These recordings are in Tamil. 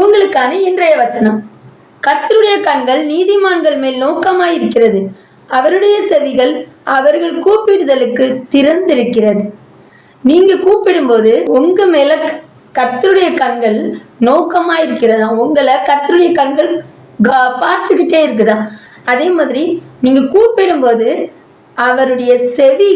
உங்களுக்கான இன்றைய வசனம். கர்த்தருடைய கண்கள் நீதிமான்கள் மேல் நோக்கமாயிருக்கிறது. அவருடைய செவிகள் அவர்கள் கூப்பிடுதலுக்கு திறந்திருக்கிறது. நீங்க கூப்பிடும்போது உங்க மேல கர்த்தருடைய கண்கள் நோக்கமாயிருக்கிறதா? உங்களை கர்த்தருடைய கண்கள் பார்த்துக்கிட்டே இருக்குதா? அதே மாதிரி நீங்க கூப்பிடும்போது அவருடைய செவி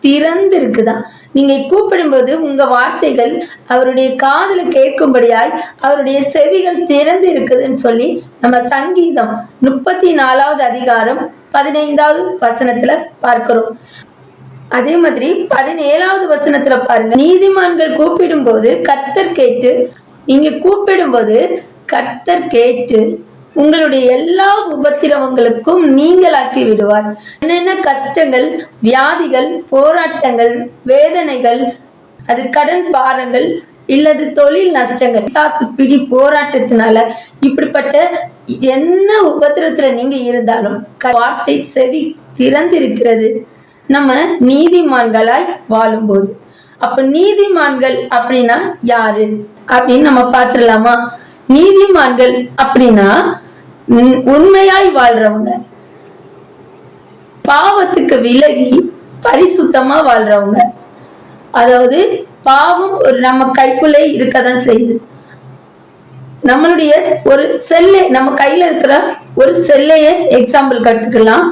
திறந்து இருக்குதா நீங்க கூப்பிடும்போது உங்க வார்த்தைகள் அவருடைய காதுல கேட்கும்படியாய் அவருடைய செவிகள் திறந்து இருக்குதுன்னு சொல்லி நம்ம சங்கீதம் முப்பத்தி நாலாவது அதிகாரம் பதினைந்தாவது வசனத்துல பார்க்கிறோம். அதே மாதிரி பதினேழாவது வசனத்துல பாருங்க. நீதிமான்கள் கூப்பிடும்போது கர்த்தர் கேட்டு நீங்க கூப்பிடும்போது கர்த்தர் கேட்டு உங்களுடைய எல்லா உபத்திரவங்களுக்கும் நீங்களாக்கி விடுவார். என்னென்ன கஷ்டங்கள் வியாதிகள் போராட்டங்கள் வேதனைகள் அது கடன் பாரங்கள் இல்லது தொழில் நஷ்டங்கள் சாசு பிடி போராட்டத்தினால இப்படிப்பட்ட என்ன உபத்திரத்துல நீங்க இருந்தாலும் வார்த்தை செவி திறந்திருக்கிறது. நம்ம நீதிமான்களாய் வாழும்போது. அப்ப நீதிமான்கள் அப்படின்னா யாரு? அப்படின்னு நம்ம பார்த்துடலாமா? நீதிமான்கள் அப்படின்னா உண்மையாய் வாழ்றவங்க. பாவத்துக்கு விலகி பரிசுத்தமா வாழ்றவங்க. அதாவது பாவம் ஒரு நம்ம கைக்குள்ளே இருக்கதான் செய்யுது. நம்மளுடைய ஒரு செல்லை நம்ம கையில இருக்கிற ஒரு செல்லைய எக்ஸாம்பிள் எடுத்துக்கலாம்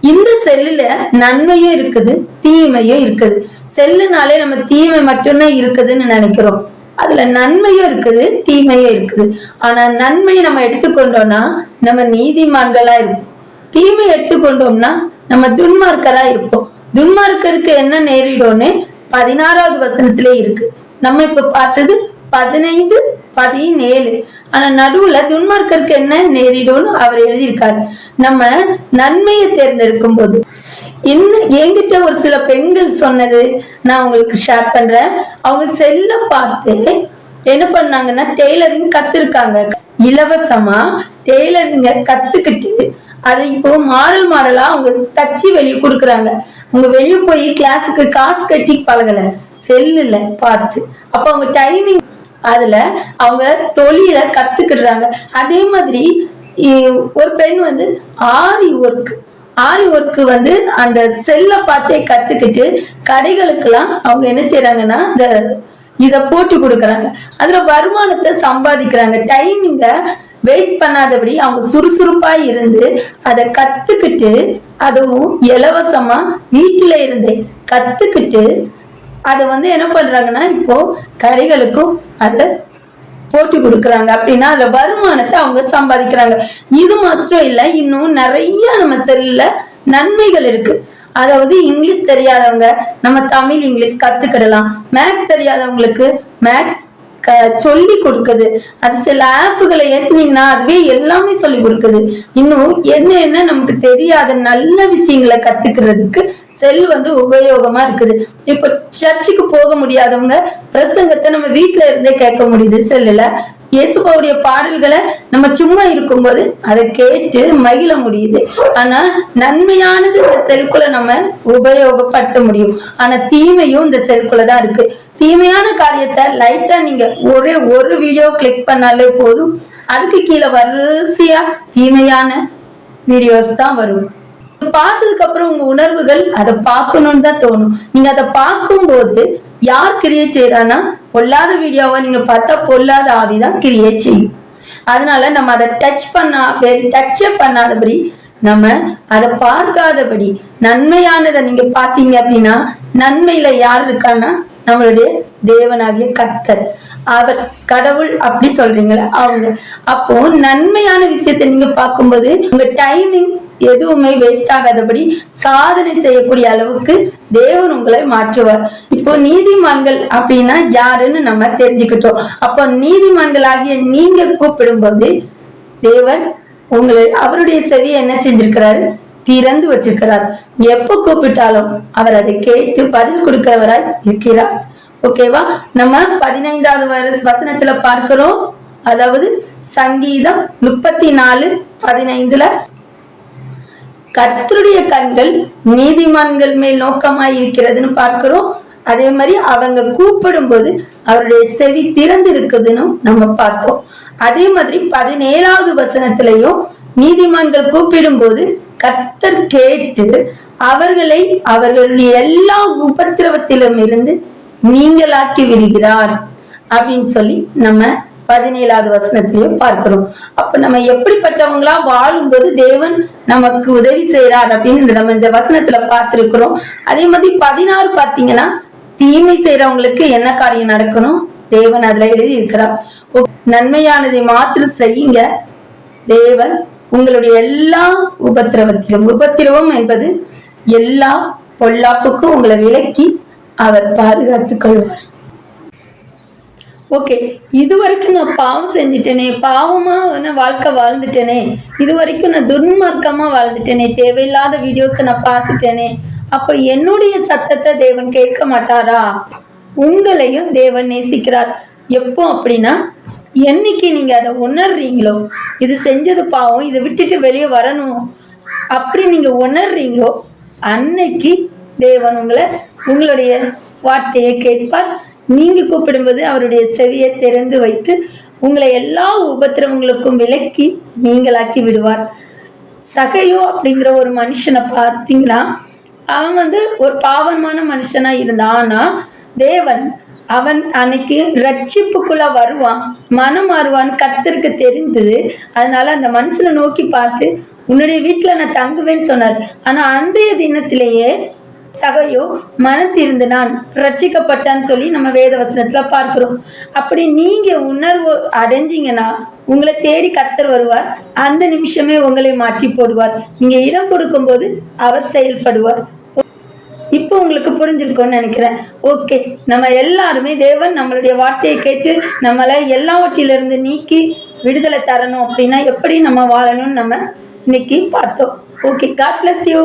இந்த செல்லுல நன்மையும் இருக்குது தீமையும் இருக்குது. செல்லுனாலே நம்ம தீமை மட்டும்தான் இருக்குதுன்னு நினைக்கிறோம். அதுல நன்மையும் இருக்குது தீமையும் இருக்குது. ஆனா நன்மையை நம்ம எடுத்துக்கொண்டோம்னா நம்ம நீதிமான்களா இருப்போம். தீமை எடுத்துக்கொண்டோம்னா நம்ம துன்மார்க்கரா இருப்போம். துன்மார்க்கருக்கு என்ன நேரிடும்னு பதினாறாவது வசனத்திலே இருக்கு. நம்ம இப்ப பார்த்தது பதினைந்து பதினேழு. ஆனா நடுவுல துன்மார்க்கருக்கு என்ன நேரிடும்னு அவர் எழுதியிருக்காரு. நம்ம நன்மையை தேர்ந்தெடுக்கும் போது இன்னும் என்கிட்ட ஒரு சில பெண்கள் சொன்னது நான் உங்களுக்கு ஷேர் பண்றேன். அவங்க செல்ல பார்த்து என்ன பண்ணாங்கன்னா டெய்லரிங் கத்துருக்காங்க. இலவசமா டெய்லரிங்க கத்துக்கிட்டு அதை இப்போ மாடல் மாடலா அவங்க தச்சு வெளியே கொடுக்குறாங்க. அவங்க வெளியே போய் கிளாஸுக்கு காசு கட்டி பழகல. செல்லுல பார்த்து. அப்ப அவங்க டைமிங் அதுல அவங்க தொழில கத்துக்கிடுறாங்க. அதே மாதிரி இ- ஒரு பெண் வந்து ஆரி ஒர்க் ஆரி ஒர்க் வந்து அந்த செல்ல பார்த்தே கத்துக்கிட்டு கடைகளுக்கெல்லாம் அவங்க என்ன செய்யறாங்கன்னா இந்த இத போட்டு கொடுக்குறாங்க. அதுல வருமானத்தை சம்பாதிக்கிறாங்க. டைமிங்க வேஸ்ட் பண்ணாதபடி அவங்க சுறுசுறுப்பா இருந்து அதை கத்துக்கிட்டு அதுவும் இலவசமா வீட்டுல இருந்தே கத்துக்கிட்டு அதை வந்து என்ன பண்றாங்கன்னா இப்போ கடைகளுக்கும் அதை போட்டி கொடுக்குறாங்க அப்படின்னா அதுல வருமானத்தை அவங்க சம்பாதிக்கிறாங்க. இது மாத்திரம் இல்ல இன்னும் நிறைய நம்ம செல்ல நன்மைகள் இருக்கு. அதாவது இங்கிலீஷ் தெரியாதவங்க நம்ம தமிழ் இங்கிலீஷ் கத்துக்கிடலாம். மேக்ஸ் தெரியாதவங்களுக்கு மேக்ஸ் சொல்லி கொடுக்குது. அது சில ஆப்புகளை ஏத்துனீங்கன்னா அதுவே எல்லாமே சொல்லி கொடுக்குது. இன்னும் என்ன என்ன நமக்கு தெரியாத நல்ல விஷயங்களை கத்துக்கிறதுக்கு செல் வந்து உபயோகமா இருக்குது. இப்ப சர்ச்சுக்கு போக முடியாதவங்க பிரசங்கத்தை நம்ம வீட்டுல இருந்தே கேட்க முடியுது செல்லுல. இயேசுபாவுடைய பாடல்களை நம்ம சும்மா இருக்கும்போது அதை கேட்டு மகிழ முடியுது. ஆனா நன்மையானது இந்த செல்குள்ள நம்ம உபயோகப்படுத்த முடியும். ஆனா தீமையும் இந்த செல்குள்ள தான் இருக்கு. தீமையான காரியத்தை லைட்டா நீங்க ஒரே ஒரு வீடியோ கிளிக் பண்ணாலே போதும். அதுக்கு கீழே வரிசையா தீமையான வீடியோஸ் தான் வரும். பார்த்ததுக்கு அப்புறம் உங்க உணர்வுகள் அதை பார்க்கணும்னு தான் தோணும். நீங்க அதை பார்க்கும்போது யார் கிரியேட் செய்யறான்னா பொல்லாத வீடியோவை நீங்க பார்த்தா பொல்லாத ஆவி தான் கிரியேட் செய்யும். அதனால நம்ம அதை டச் பண்ணா டச்சே பண்ணாதபடி நம்ம அதை பார்க்காதபடி நன்மையானதை நீங்க பார்த்தீங்க அப்படின்னா நன்மையில யார் இருக்கான்னா நம்மளுடைய தேவனாகிய கர்த்தர். அவர் கடவுள் அப்படி சொல்றீங்களா அவங்க. அப்போ நன்மையான விஷயத்தை நீங்க பார்க்கும்போது உங்க டைமிங் எதுவுமே வேஸ்ட் ஆகாதபடி சாதனை செய்யக்கூடிய அளவுக்கு தேவன் உங்களை மாற்றுவார். இப்போ நீதிமான்கள் அப்படின்னா யாருன்னு நம்ம தெரிஞ்சுக்கிட்டோம். அப்போ நீதிமான்களாகிய நீங்க கூப்பிடும்போது தேவன் உங்களை அவருடைய செவியை என்ன செஞ்சிருக்கிறாரு? திறந்து வச்சிருக்கிறார். எப்ப கூப்பிட்டாலும் அவர் அதை கேட்டு பதில் கொடுக்கிறவராய் இருக்கிறார். ஓகேவா நம்ம பதினைந்தாவது வருஷ வசனத்துல பார்க்கிறோம். அதாவது சங்கீதம் முப்பத்தி நாலு பதினைந்துல கர்த்தருடைய கண்கள் நீதிமான்கள் மேல் நோக்கமாய் இருக்கிறதுன்னு பார்க்கிறோம். அதே மாதிரி அவங்க கூப்பிடும்போது அவருடைய செவி திறந்து இருக்குதுன்னு நம்ம பார்த்தோம் அதே மாதிரி பதினேழாவது வசனத்திலையும் நீதிமான்கள் கூப்பிடும்போது கர்த்தர் கேட்டு அவர்களை அவர்களுடைய எல்லா உபத்திரவத்திலும் இருந்து நீங்களாக்கி விடுகிறார் அப்படின்னு சொல்லி நம்ம பதினேழாவது வசனத்திலையும் பார்க்கிறோம் அப்ப நம்ம எப்படிப்பட்டவங்களா வாழும்போது தேவன் நமக்கு உதவி செய்யறார் அப்படின்னு நம்ம இந்த வசனத்துல பார்த்திருக்கிறோம். அதே மாதிரி பதினாறு பாத்தீங்கன்னா தீமை செய்யறவங்களுக்கு என்ன காரியம் நடக்கணும்? தேவன் அதுல எழுதி இருக்கிறார் நன்மையானதை மாத்திரம் செய்யுங்க. தேவன் உங்களுடைய எல்லா உபத்திரவத்திலும் உபத்திரவம் என்பது எல்லா பொல்லாப்புக்கும் உங்களை விலக்கி அவர் பாதுகாத்துக் கொள்வார். ஓகே இது வரைக்கும் நான் பாவம் செஞ்சுட்டேனே பாவமாக நான் வாழ்க்கை வாழ்ந்துட்டேனே இது வரைக்கும் நான் துன்மார்க்கமாக வாழ்ந்துட்டேனே தேவையில்லாத வீடியோஸை நான் பார்த்துட்டேனே அப்போ என்னுடைய சத்தத்தை தேவன் கேட்க மாட்டாரா? உங்களையும் தேவன் நேசிக்கிறார். எப்போ அப்படின்னா என்னைக்கு நீங்க அதை உணர்றீங்களோ இது செஞ்சது பாவம் இதை விட்டுட்டு வெளியே வரணும் அப்படி நீங்க உணர்றீங்களோ அன்னைக்கு தேவன் உங்களை உங்களுடைய வார்த்தையை கேட்பார். நீங்க கூப்பிடும்போது அவருடைய செவியை திறந்து வைத்து உங்களை எல்லா உபத்திரவங்களுக்கும் விலக்கி நீங்களாக்கி விடுவார். சகையோ அப்படிங்கிற ஒரு மனுஷனை பார்த்தீங்கன்னா அவன் வந்து ஒரு பாவமான மனுஷனா இருந்தான். ஆனா தேவன் அவன் அன்னைக்கு ரட்சிப்புக்குள்ள வருவான் மனம் மாறுவான்னு கர்த்தருக்கு தெரிந்தது அதனால அந்த மனுஷனை நோக்கி பார்த்து உன்னுடைய வீட்டுல நான் தங்குவேன்னு சொன்னார். ஆனா அந்தைய தினத்திலேயே சகையோ மனத்திருந்து நான் ரட்சிக்கப்பட்டான்னு சொல்லி நம்ம வேத வசனத்துல பார்க்கிறோம். அப்படி நீங்க உணர்வு அடைஞ்சீங்கன்னா உங்களை தேடி கத்தர் வருவார் அந்த நிமிஷமே உங்களை மாற்றி போடுவார். நீங்க இடம் கொடுக்கும்போது அவர் செயல்படுவார். இப்போ உங்களுக்கு புரிஞ்சிருக்கும்னு நினைக்கிறேன். ஓகே நம்ம எல்லாருமே தேவன் நம்மளுடைய வார்த்தையை கேட்டு நம்மளை எல்லாவற்றிலிருந்து நீக்கி விடுதலை தரணும் அப்படின்னா எப்படி நம்ம வாழணும்னு நம்ம இன்னைக்கு பார்த்தோம். Okay God bless you